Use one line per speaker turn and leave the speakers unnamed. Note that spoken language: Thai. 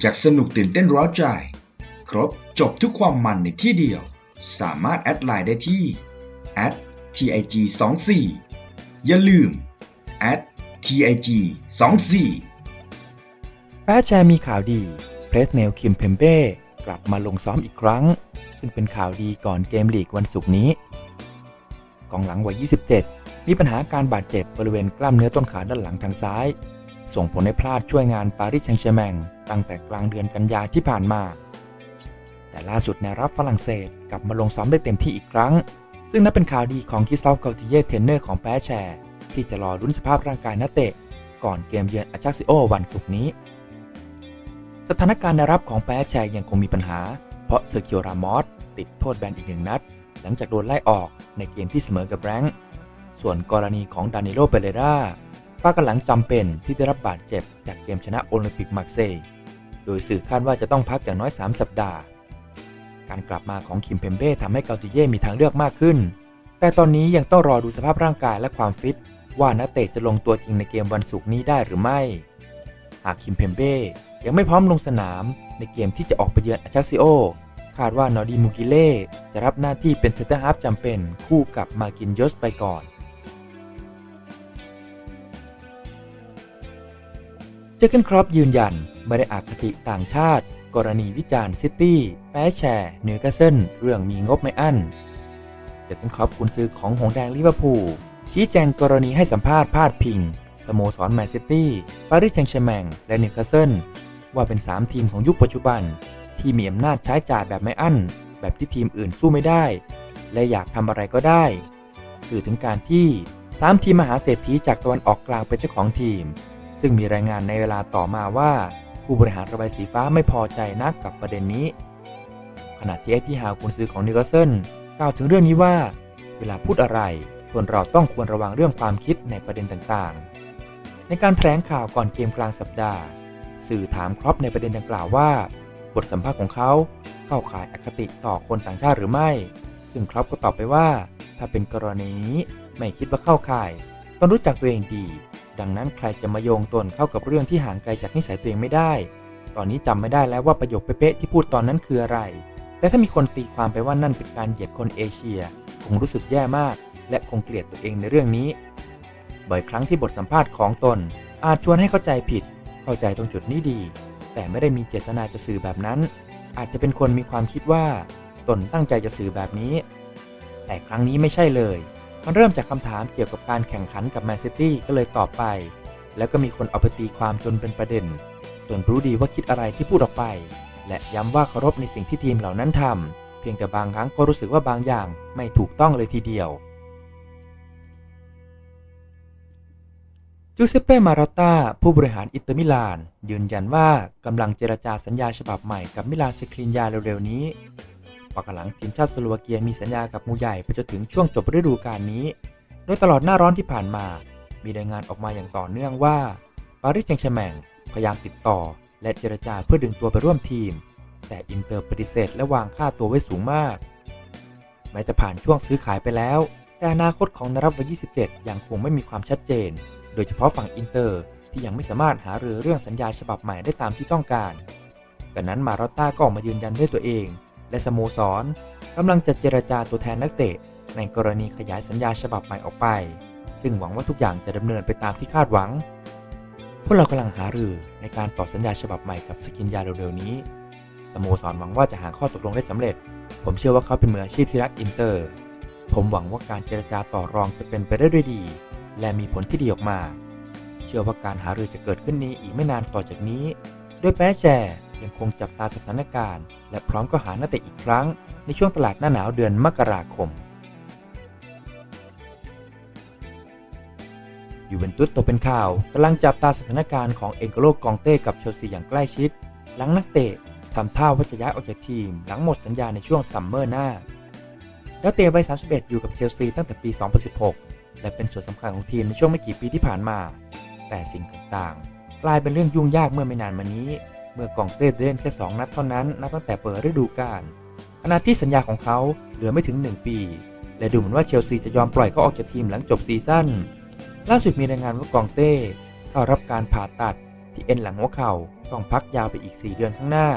อยากสนุกตื่นเต้นร้าวใจ ครบจบทุกความมันในที่เดียว สามารถแอดไลน์ได้ที่ @tig 2 4 อย่าลืม @tig 2 4
แป๊ะแชร์มีข่าวดีเพรสเนลคิมเพมเบ้กลับมาลงซ้อมอีกครั้ง ซึ่งเป็นข่าวดีก่อนเกมลีกวันศุกร์นี้กองหลังวัย 27 มีปัญหาการบาดเจ็บบริเวณกล้ามเนื้อต้นขาด้านหลังทางซ้าย ส่งผลให้พลาดช่วยงานปารีสแซงต์แชร์แมงตั้งแต่กลางเดือนกันยาที่ผ่านมา แต่ล่าสุดแนวรับฝรั่งเศสกลับมาลงซ้อมได้เต็มที่อีกครั้ง ซึ่งนับเป็นข่าวดีของคิสตอฟเกาติเย่เทนเนอร์ของแป๊ะแชร์ ที่จะรอรุ้นสภาพร่างกายนักเตะ ก่อนเกมเยือนอาจักซิโอวันศุกร์นี้ สถานการณ์ในรับของแปะแชร์ยังคงมีปัญหา เพราะเซอร์เคิโอรามอสติดโทษแบนอีกหนึ่งนัด หลังจากโดนไล่ออกในเกมที่เสมอกับแบงค์ส่วนกรณีของดานิโลเปเรรา ป้ากันหลังจำเป็นที่ได้รับบาดเจ็บจากเกมชนะโอลิมปิกมาร์เซย์โดยสื่อคาดว่าจะต้องพักอย่างน้อย 3 สัปดาห์ การกลับมาของคิมเพมเบ้ทำให้เกาติเย่มีทางเลือกมากขึ้น แต่ตอนนี้ยังต้องรอดูสภาพร่างกายและความฟิต ว่านักเตะจะลงตัวจริงในเกมวันศุกร์นี้ได้หรือไม่ หากคิมเพมเบ้ยังไม่พร้อมลงสนามในเกมที่จะออกไปเยือนอาชักซิโอคาดว่านอร์ดีมูกิเล่จะรับหน้าที่เป็นเซนเตอร์ฮาร์ฟจำเป็นคู่กับมากินยสไปก่อน เจอร์เกนครอปยืนยัน ไม่ได้อคติต่างชาติ กรณีวิจารณ์ซิตี้แพ้แชร์เนวคาสเซิลเรื่องมีงบไม่อั้น เจอร์เกนครอปกุนซือของหงแดงลิเวอร์พูลชี้แจงกรณีให้สัมภาษณ์พาดพิง สโมสรแมนซิตี้ปารีสแซงต์แชร์แมงและนิวคาสเซิลว่าเป็น 3 ทีมของยุคปัจจุบัน ที่มีอำนาจใช้จ่ายแบบไม่อั้น แบบที่ทีมอื่นสู้ไม่ได้ และอยากทำอะไรก็ได้ สื่อถึงการที่ 3 ทีมมหาเศรษฐีจากตะวันออกกลางเป็นเจ้าของทีม ซึ่งมีรายงานในเวลาต่อมาว่า ผู้บริหารระบายสีฟ้าไม่พอใจนักกับประเด็นนี้ ขณะที่เอ็ดที่ฮาวกุนซือของนิวคาสเซิลกล่าวถึงเรื่องนี้ว่า เวลาพูดอะไรคนเราต้องควรระวังเรื่องความคิดในประเด็นต่างๆ ในการแถลงข่าวก่อนเกมกลางสัปดาห์ สื่อถามครอปในประเด็นดังกล่าวว่า บทสัมภาษณ์ของเขาเข้าข่ายอคติต่อคนต่างชาติหรือไม่ ซึ่งครอปก็ตอบไปว่า ถ้าเป็นกรณีนี้ไม่คิดว่าเข้าข่ายตนรู้จักตัวเองดี ดังนั้นใครจะมาโยงตนเข้ากับเรื่องที่ห่างไกลจากนิสัยตัวเองไม่ได้ ตอนนี้จำไม่ได้แล้วว่าประโยคเป๊ะๆที่พูดตอนนั้นคืออะไร แต่ถ้ามีคนตีความไปว่านั่นเป็นการเหยียดคนเอเชีย คงรู้สึกแย่มาก และคงเกลียดตัวเองในเรื่องนี้ บ่อยครั้งที่บทสัมภาษณ์ของตน อาจชวนให้เข้าใจผิด เข้าใจตรงจุดนี้ดี แต่ไม่ได้มีเจตนาจะสื่อแบบนั้น อาจจะเป็นคนมีความคิดว่า ตนตั้งใจจะสื่อแบบนี้ แต่ครั้งนี้ไม่ใช่เลย มันเริ่มจากคำถามเกี่ยวกับการแข่งขันกับแมนซิตี้ก็เลยตอบไป แล้วก็มีคนเอาไปตีความจนเป็นประเด็นตนรู้ดีว่าคิดอะไรที่พูดออกไป และย้ำว่าเคารพในสิ่งที่ทีมเหล่านั้นทำเพียงแต่บางครั้งก็รู้สึกว่าบางอย่างไม่ถูกต้องเลยทีเดียวจูเซเป้ มาราต้าผู้บริหารอินเตอร์มิลาน ยืนยันว่ากำลังเจรจาสัญญาฉบับใหม่กับมิลานสครินยาเร็วๆนี้ ปักหลังทีมชาติสโลวาเกียมีสัญญากับมูใหญ่ไปจนถึงช่วงจบฤดูกาลนี้ โดยตลอดหน้าร้อนที่ผ่านมา มีรายงานออกมาอย่างต่อเนื่องว่าปารีสแซงต์แชร์แมงพยายามติดต่อ และเจรจาเพื่อดึงตัวไปร่วมทีม แต่อินเตอร์ปฏิเสธและวางค่าตัวไว้สูงมาก แม้จะผ่านช่วงซื้อขายไปแล้ว แต่อนาคตของนรับวัย27 ยังคงไม่มีความชัดเจน โดยเฉพาะฝั่งอินเตอร์ที่ยังไม่สามารถหารือเรื่องสัญญาฉบับใหม่ได้ตามที่ต้องการกันนั้นมาราต้าก็ออกมายืนยันด้วยตัวเอง และสโมสรกำลังจะเจรจาตัวแทนนักเตะ ในกรณีขยายสัญญาฉบับใหม่ออกไป ซึ่งหวังว่าทุกอย่างจะดำเนินไปตามที่คาดหวัง พวกเรากำลังหารือในการต่อสัญญาฉบับใหม่กับสกินยาเร็วๆนี้สโมสรหวังว่าจะหาข้อตกลงได้สำเร็จ ผมเชื่อว่าเขาเป็นมืออาชีพที่รักอินเตอร์ ผมหวังว่าการเจรจาต่อรองจะเป็นไปได้ด้วยดี และมีผลที่ดีออกมา เชื่อว่าการหารือจะเกิดขึ้นนี้อีกไม่นานต่อจากนี้ โดยแป๊ะแชร์ยังคงจับตาสถานการณ์ และพร้อมก็หานักเตะอีกครั้ง ในช่วงตลาดหน้าหนาวเดือนมกราคมยูเวนตุสตกเป็นข่าวกำลังจับตาสถานการณ์ของเอ็นโกโลกองเต้กับเชลซีอย่างใกล้ชิด หลังนักเตะทำท่าว่าจะย้ายออกจากทีม หลังหมดสัญญาในช่วงซัมเมอร์หน้าแล้วเตะวัย31 อยู่กับเชลซีตั้งแต่ปี 2016 และเป็นส่วนสำคัญของทีมในช่วงไม่กี่ปีที่ผ่านมา แต่สิ่งต่างๆ กลายเป็นเรื่องยุ่งยากเมื่อไม่นานมานี้ เมื่อกองเต้เล่นแค่ 2 นัดเท่านั้นนับตั้งแต่เปิดฤดูกาลขณะที่สัญญาของเขาเหลือไม่ถึง 1 ปี และดูเหมือนว่าเชลซีจะยอมปล่อยเขาออกจากทีมหลังจบซีซั่นล่าสุดมีรายงานว่ากองเต้เข้ารับการผ่าตัดที่เอ็นหลังหัวเข่าต้องพักยาวไปอีก 4 เดือนข้างหน้า